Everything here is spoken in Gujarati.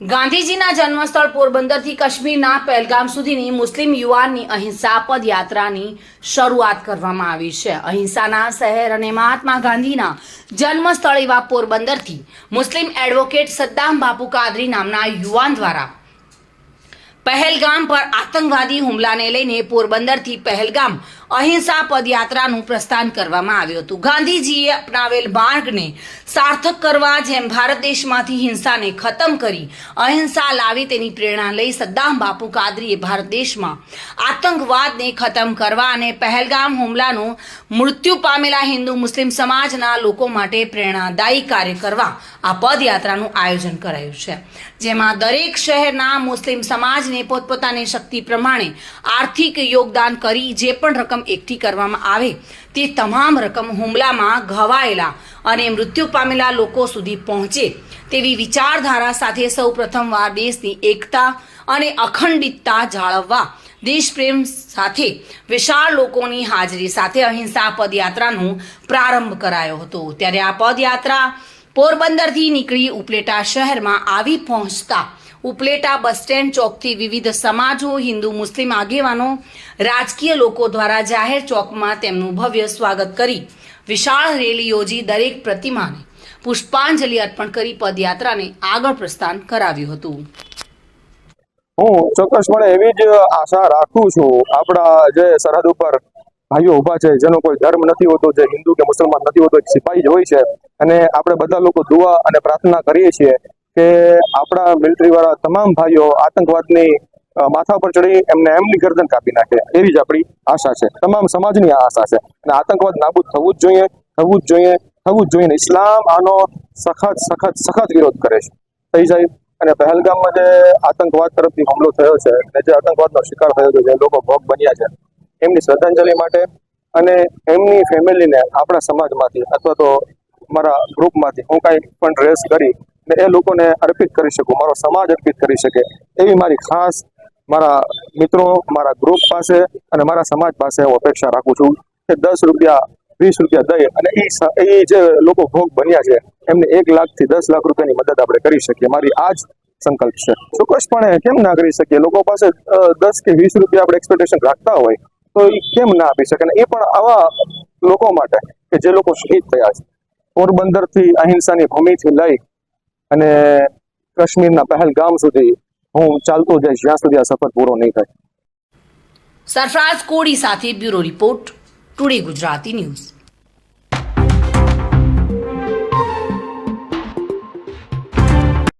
ગાંધીજીના જન્મસ્થળ પોરબંદરથી કાશ્મીરના પહેલગામ સુધીની મુસ્લિમ યુવાનની અહિંસા પદયાત્રાની શરૂઆત કરવામાં આવી છે. અહિંસાના શહેર અને મહાત્મા ગાંધીના જન્મસ્થળ એવા પોરબંદરથી મુસ્લિમ એડવોકેટ સદ્દામ બાપુ કાદરી નામના યુવાન દ્વારા પહેલગામ પર આતંકવાદી હુમલાને લઈને પોરબંદરથી પહેલગામ અહિંસા પદયાત્રાનું પ્રસ્થાન કરવામાં આવ્યું હતું. ગાંધીજીએ અપનાવેલ માર્ગને સાર્થક કરવા જેમ ભારત દેશમાંથી હિંસાને ખતમ કરી, અહિંસા લાવી તેની પ્રેરણા લઈ સદ્દામ બાપુ કાદરીએ ભારત દેશમાં આતંકવાદને ખતમ કરવા અને પહેલગામ હુમલાનો મૃત્યુ પામેલા હિન્દુ મુસ્લિમ સમાજના લોકો માટે પ્રેરણાદાયી કાર્ય કરવા આ પદયાત્રાનું આયોજન કરાયું છે. જેમાં દરેક શહેરના મુસ્લિમ સમાજને પોતપોતાની શક્તિ પ્રમાણે આર્થિક યોગદાન કરી જે પણ રકમ એકઠી કરવામાં આવે, તે તમામ રકમ હુમલામાં ઘવાયેલા અને મૃત્યુ પામેલા લોકો સુધી પહોંચે તેવી વિચારધારા સાથે સૌ પ્રથમવાર દેશની એકતા અને અખંડિતતા જાળવવા, દેશપ્રેમ સાથે વિશાળ લોકોની હાજરી સાથે અહિંસા પદયાત્રાનો પ્રારંભ કરાયો હતો. ત્યારે આ પદયાત્રા પોરબંદરથી નીકળી ઉપલેટા શહેરમાં આવી પહોંચતા ઉપલેટા બસ સ્ટેન્ડ ચોકથી વિવિધ સમાજો, હિન્દુ, મુસ્લિમ આગેવાનો, રાજકીય લોકો દ્વારા જાહેર ચોકમાં તેમનું ભવ્ય સ્વાગત કરી વિશાળ રેલી યોજી દરેક પ્રતિમાને પુષ્પાંજલિ અર્પણ કરી પદયાત્રાને આગળ પ્રસ્થાન કરાવ્યું હતું. હું ચોક્કસપણે એવી જ આશા રાખું છું. આપણા જે સરહદ ઉપર ભાઈઓ ઊભા છે, જેનો કોઈ ધર્મ નથી હોતો, જે હિન્દુ કે મુસલમાન નથી હોતો, એક સિપાહી જ હોય છે. અને આપણે બધા લોકો દુઆ અને પ્રાર્થના કરીએ છીએ કે આપણા મિલિટરી વાળા તમામ ભાઈઓ આતંકવાદની માથા પર ચડી એમને એમની ગરદન કાપી નાખે. એવી જ આપણી આશા છે. તમામ સમાજની આ આશા છે. અને આતંકવાદ નાબૂદ થવું જ જોઈએ, થવું જ જોઈએ, થવું જ જોઈએ. ઇસ્લામ આનો સખત સખત સખત વિરોધ કરે છે. થઈ જાય. અને પહેલગામમાં જે આતંકવાદ તરફથી હુમલો થયો છે, અને જે આતંકવાદનો શિકાર થયો છે, જે લોકો ભોગ બન્યા છે, એમની શ્રદ્ધાંજલિ માટે અને એમની ફેમિલીને આપણા સમાજમાંથી અથવા તો મારા ગ્રુપમાંથી હું કાંઈ પણ ડ્રેસ કરી ને એ લોકોને અર્પિત કરી શકું, મારો સમાજ અર્પિત કરી શકે. એવી મારી ખાસ મારા મિત્રો, મારા ગ્રુપ પાસે અને મારા સમાજ પાસે હું અપેક્ષા રાખું છું કે દસ રૂપિયા, વીસ રૂપિયા દઈ અને એ જે લોકો ભોગ બન્યા છે, એમને એક લાખથી દસ લાખ રૂપિયાની મદદ આપણે કરી શકીએ. મારી આ જ સંકલ્પ છે. ચોક્કસપણે કેમ ના કરી શકીએ? લોકો પાસે દસ કે વીસ રૂપિયા આપણે એક્સપેક્ટેશન રાખતા હોય, તો એ કેમ ના આપી શકે? અને એ પણ આવા લોકો માટે કે જે લોકો શહીદ થયા છે. પોરબંદરથી અહિંસાની ભૂમિથી લઈ અને કાશ્મીરના પહેલગામ સુધી હું ચાલતો જઈશ, જ્યાં સુધી આ સફર પૂરો નહીં થાય. સરફરાઝ કોડી સાથે bureau report, today Gujarati news.